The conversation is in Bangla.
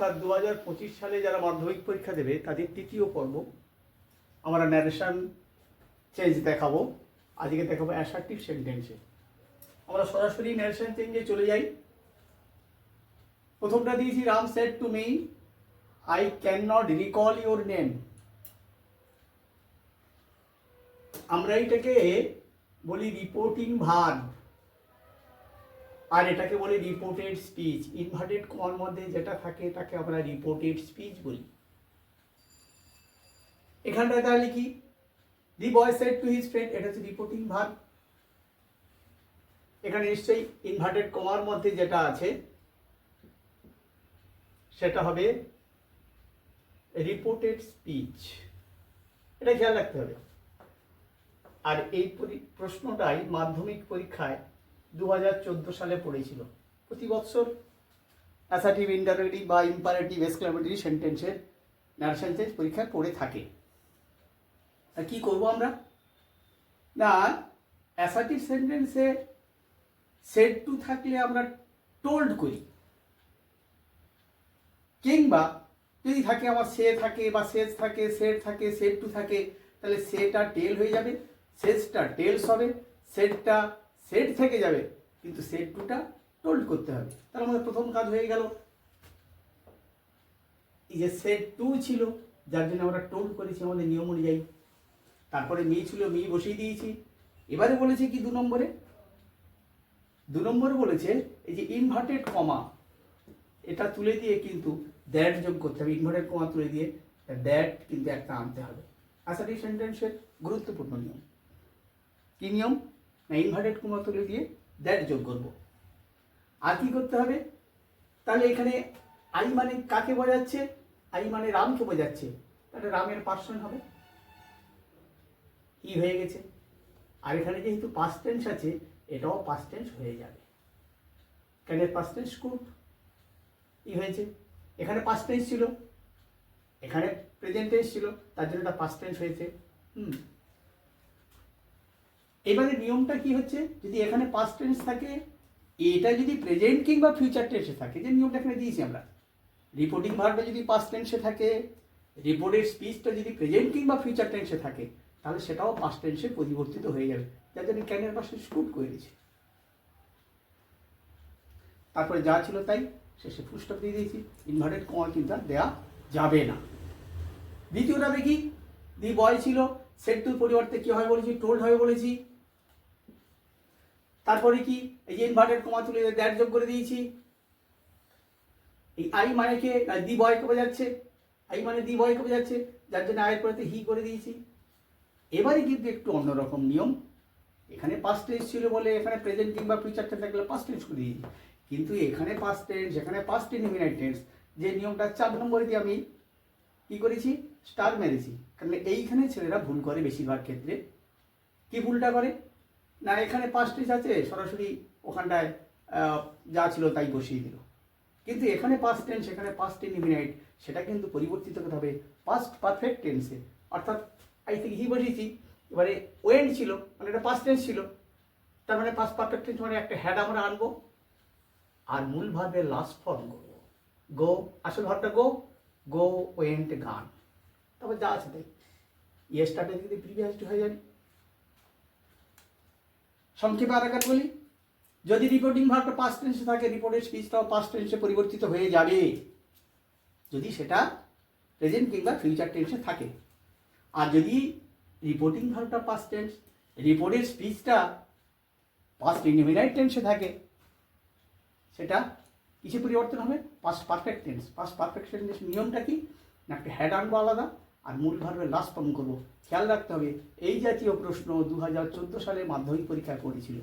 অর্থাৎ দু হাজার পঁচিশ সালে যারা মাধ্যমিক পরীক্ষা দেবে, তাদের তৃতীয় পর্ব আমরা ন্যারেশন চেঞ্জ দেখাবো। আজকে দেখাবো অ্যাসার্টিভ সেন্টেন্সে আমরা সরাসরি ন্যারেশন চেঞ্জে চলে যাই। প্রথমটা দিয়েছি, Ram said to me I can not recall your name আমরা এটাকে বলি রিপোর্টিং ভার্ব আর এটাকে বলি রিপোর্টেড স্পিচ ইনভার্টেড কমার মধ্যে যেটা থাকে, তাকে আমরা রিপোর্টেড স্পিচ বলি। এখানটায় তাহলে কি? The boy said to his friend, এটা হচ্ছে রিপোর্টিং ভার্ব এখানে নিশ্চয়ই ইনভার্টেড কমার মধ্যে যেটা আছে, সেটা হবে রিপোর্টেড স্পিচ এটা খেয়াল রাখতে হবে। আর এই পরি- প্রশ্নটাই মাধ্যমিক পরীক্ষায় দু হাজার চোদ্দ সালে পড়েছিল। প্রতি বছর অ্যাসাটিভ ইন্টারোগেটিভ বা ইম্পারেটিভ এক্সক্লামেটরি সেন্টেন্সের ন্যারেশন চেঞ্জ পরীক্ষায় পড়ে থাকে। আর কি করব আমরা? না অ্যাসাটিভ সেন্টেন্সে সেট টু থাকলে আমরা টোল্ড করি। কিংবা যদি থাকে আমার সে থাকে বা শেষ থাকে সেট থাকে সেট টু থাকে, তাহলে সেটা টেল হয়ে যাবে। শেষটা টেলস হবে সেটটা সেট থেকে যাবে। কিন্তু সেট টুটা টোল্ড করতে হবে। তাহলে আমাদের প্রথম কাজ হয়ে গেল। এই যে সেট টু ছিল, যার জন্য আমরা টোল্ড করেছি আমাদের নিয়ম অনুযায়ী। তারপরে মি ছিল মি বসিয়ে দিয়েছি। এবারে বলেছে কি দু নম্বরে? দু নম্বরে বলেছে, এই যে ইনভার্টেড কমা এটা তুলে দিয়ে কিন্তু দ্যাট যোগ করতে হবে। ইনভার্টেড কমা তুলে দিয়ে দ্যাট কিন্তু একটা আনতে হবে। আসাটি সেন্টেন্সের গুরুত্বপূর্ণ নিয়ম। কি নিয়ম? না ইনভার্টেড তুলে দিয়ে দ্যাট যোগ করব। আর কি করতে হবে? তাহলে এখানে আই মানে কাকে বোঝাচ্ছে? আই মানে রামকে বোঝাচ্ছে। তাহলে রামের পার্সন হবে। ই হয়ে গেছে? আর এখানে যেহেতু পাস্ট আছে, এটাও পাস্ট হয়ে যাবে। ক্যানের পাস্ট টেন্স কুড ই হয়েছে? এখানে পাস্ট ছিল। এখানে প্রেজেন্ট টেন্স ছিল। তার জন্য এটা পাস্ট টেন্স হয়েছে। হুম। এবারে নিয়মটা কি হচ্ছে? যদি এখানে পাস্ট টেন্স থাকে, এটা যদি প্রেজেন্ট কিংবা ফিউচার টেন্সে থাকে, যে নিয়মটা এখানে দিয়েছি আমরা। রিপোর্টিং ভার্বটা যদি পাস্ট টেন্সে থাকে রিপোর্টের স্পিচটা যদি প্রেজেন্ট কিংবা ফিউচার টেন্সে থাকে, তাহলে সেটাও পাস্ট টেন্সে পরিবর্তিত হয়ে যাবে। যার জন্য ক্যানের পাশে স্কুট করে দিয়েছি। তারপরে যা ছিল তাই, শেষে ফুলস্টপ দিয়ে দিয়েছি। ইনভার্টেড কমা কিন্তু দেওয়া যাবে না। দ্বিতীয়টা দেখি দি বয় ছিল সেট টুর পরিবর্তে কী হবে বলেছি? টোল্ড হবে বলেছি। তারপরে কি? এই যে ইনভার্টেড কমা তুলে দ্যাট যোগ করে দিয়েছি। এই আই মানে কে? দি বয়কে বোঝাচ্ছে। আই মানে দি বয়কে যাচ্ছে যার জন্য আয়ের পরেতে হি করে দিয়েছি। এবারে কিন্তু একটু অন্যরকম নিয়ম। এখানে পাস্ট টেন্স ছিল বলে এখানে প্রেজেন্ট কিংবা ফিউচারটা থাকলে পাস্ট টেন্স করে দিয়েছি। কিন্তু এখানে পাস্ট টেন্স এখানে পাস্ট ইনডিফিনাইট টেন্স যে নিয়মটা চার নম্বরে দিয়ে আমি কি করেছি? স্টার মেরেছি। কারণ এইখানে ছেলেরা ভুল করে বেশিরভাগ ক্ষেত্রে। কি ভুলটা করে? না, এখানে টেন্স আছে, সরাসরি ওখানটায় যা ছিল তাই বসিয়ে দিল। কিন্তু এখানে পাস্ট টেন্স এখানে পাস্ট ইনডিফিনাইট সেটা কিন্তু পরিবর্তিত করতে হবে পাস্ট পারফেক্ট টেন্সে অর্থাৎ আই থিঙ্ক হি বসিয়েছি, এবারে ওয়েন্ড ছিল মানে এটা পাস্ট টেন্স ছিল। তার মানে পাস্ট পারফেক্ট টেন্স মানে একটা হ্যাড আমরা আনব, আর মূল ভাবে লাস্ট ফর্ম করব গো, আসল ভাবটা গো গো ওয়েন্ট গান তারপর যা আছে তাই ইয়েস্টারটা যদি প্রিভিয়াস হয়ে যাবে সংক্ষেপে আর একবার বলি, যদি রিপোর্টিং ভাবটা পাস্ট টেন্সে থাকে রিপোর্টের স্পিচটাও পাস্ট টেন্সে পরিবর্তিত হয়ে যাবে। যদি সেটা প্রেজেন্ট কিংবা ফিউচার টেন্সে থাকে। আর যদি রিপোর্টিং ভাবটা পাস্ট টেন্স রিপোর্টের স্পিচটা পাস্ট ইনডিফিনাইট টেন্সে থাকে, সেটা কিসে পরিবর্তন হবে? Past perfect tense past perfect tense নিয়মটা কি? না একটা হ্যাড আনব আলাদা আর মূল ভার্বের লাস্ট ফর্ম করব। খেয়াল রাখতে হবে, এই জাতীয় প্রশ্ন দু হাজার চোদ্দ সালে মাধ্যমিক পরীক্ষায় পড়েছিল।